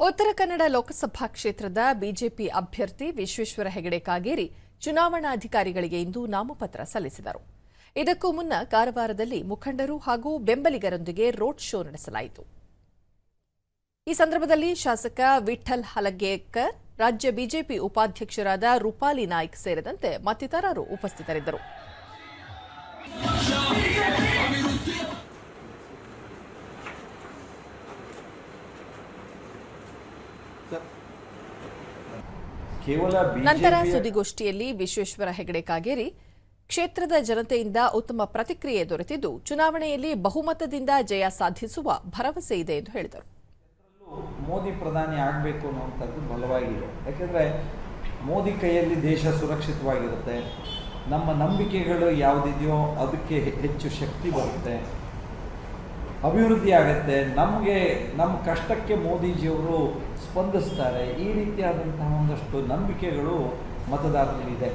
ಉತ್ತರ ಕನ್ನಡ ಲೋಕಸಭಾ ಕ್ಷೇತ್ರದ ಬಿಜೆಪಿ ಅಭ್ಯರ್ಥಿ ವಿಶ್ವೇಶ್ವರ ಹೆಗಡೆ ಕಾಗೇರಿ ಚುನಾವಣಾಧಿಕಾರಿಗಳಿಗೆ ಇಂದು ನಾಮಪತ್ರ ಸಲ್ಲಿಸಿದರು. ಇದಕ್ಕೂ ಮುನ್ನ ಕಾರವಾರದಲ್ಲಿ ಮುಖಂಡರು ಹಾಗೂ ಬೆಂಬಲಿಗರೊಂದಿಗೆ ರೋಡ್ ಶೋ ನಡೆಸಲಾಯಿತು. ಈ ಸಂದರ್ಭದಲ್ಲಿ ಶಾಸಕ ವಿಠಲ್ ಹಲಗೇಕರ್, ರಾಜ್ಯ ಬಿಜೆಪಿ ಉಪಾಧ್ಯಕ್ಷರಾದ ರೂಪಾಲಿ ನಾಯ್ಕ್ ಸೇರಿದಂತೆ ಮತ್ತಿತರರು ಉಪಸ್ಥಿತರಿದ್ದರು. ನಂತರ ಸುದ್ದಿಗೋಷ್ಠಿಯಲ್ಲಿ ವಿಶ್ವೇಶ್ವರ ಹೆಗಡೆ ಕಾಗೇರಿ ಕ್ಷೇತ್ರದ ಜನತೆಯಿಂದ ಉತ್ತಮ ಪ್ರತಿಕ್ರಿಯೆ ದೊರೆತಿದ್ದು ಚುನಾವಣೆಯಲ್ಲಿ ಬಹುಮತದಿಂದ ಜಯ ಸಾಧಿಸುವ ಭರವಸೆ ಇದೆ ಎಂದು ಹೇಳಿದರು. ಮೋದಿ ಪ್ರಧಾನಿ ಆಗಬೇಕು ಅನ್ನುವಂಥದ್ದು ಬಲವಾಗಿದೆ. ಯಾಕೆಂದರೆ ಮೋದಿ ಕೈಯಲ್ಲಿ ದೇಶ ಸುರಕ್ಷಿತವಾಗಿರುತ್ತೆ. ನಮ್ಮ ನಂಬಿಕೆಗಳು ಯಾವುದಿದೆಯೋ ಅದಕ್ಕೆ ಹೆಚ್ಚು ಶಕ್ತಿ ಬರುತ್ತೆ. ಅಭಿವೃದ್ಧಿ ಆಗುತ್ತೆ ನಮಗೆ ನಮ್ಮ ಕಷ್ಟಕ್ಕೆ ಮೋದಿಜಿಯವರು ಸ್ಪಂದಿಸ್ತಾರೆ. ಈ ರೀತಿಯಾದಂತಹ ಒಂದಷ್ಟು ನಂಬಿಕೆಗಳು ಮತದಾರರಲ್ಲಿದೆ